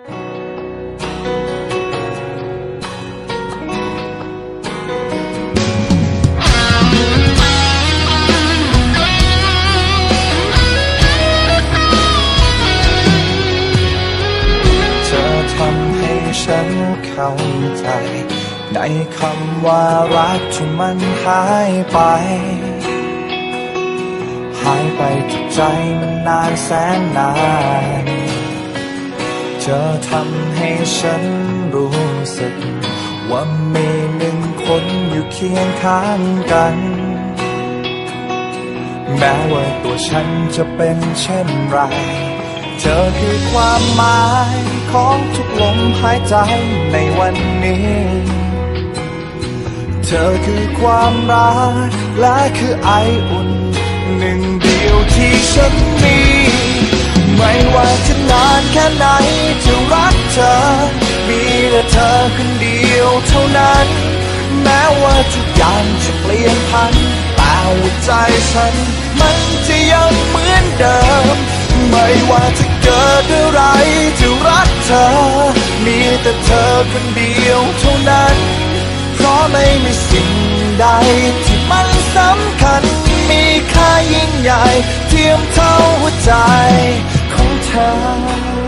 จะทำให้ฉันเข้าใจ ในคำว่ารักที่มันหายไป หายไปจากใจมันนานแสนนาน อทำให้ฉันรู้สึก ว่ามีหนึ่งคนอยู่เคียงข้างกัน แม้ว่าตัวฉันจะเป็นเช่นไร เธอคือความหมายของทุกลมหายใจในวันนี้ เธอคือความรักและคือไออุ่น หนึ่งเดียวที่ฉันมี เธอคนเดียวเท่านั้น แม้ว่าทุกอย่างจะเปลี่ยนพัน แต่หัวใจฉัน มันจะยังเหมือนเดิม ไม่ว่าจะเกิดอะไรจะรักเธอ มีแต่เธอคนเดียวเท่านั้น เพราะไม่มีสิ่งใดที่มันสำคัญ มีค่ายิ่งใหญ่ เทียมเท่าหัวใจของเธอ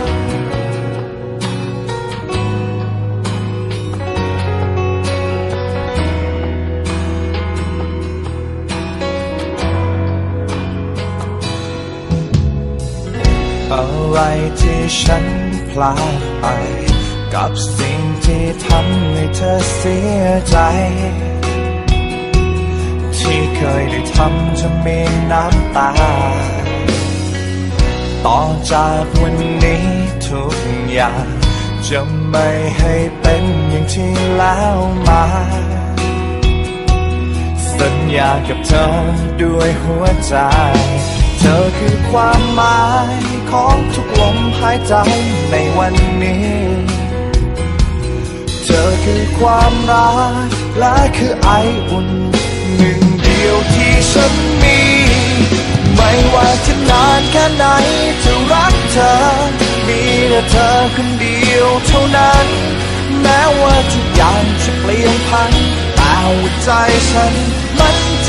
ไรที่ฉันพลาดไป กับสิ่งที่ทำให้เธอเสียใจ ที่เคยได้ทำจะมีน้ำตา ต่อจากวันนี้ทุกอย่าง จะไม่ให้เป็นอย่างที่แล้วมาสัญญากับเธอด้วยหัวใจ เธอคือความหมายของทุกลมหายใจในวันนี้ เธอคือความรักและคือไออุ่นหนึ่งเดียวที่ฉันมี ไม่ว่าจะนานแค่ไหนจะรักเธอ มีแต่เธอคนเดียวเท่านั้น แม้ว่าทุกอย่างจะเปลี่ยนพันแต่หัวใจฉันมันจ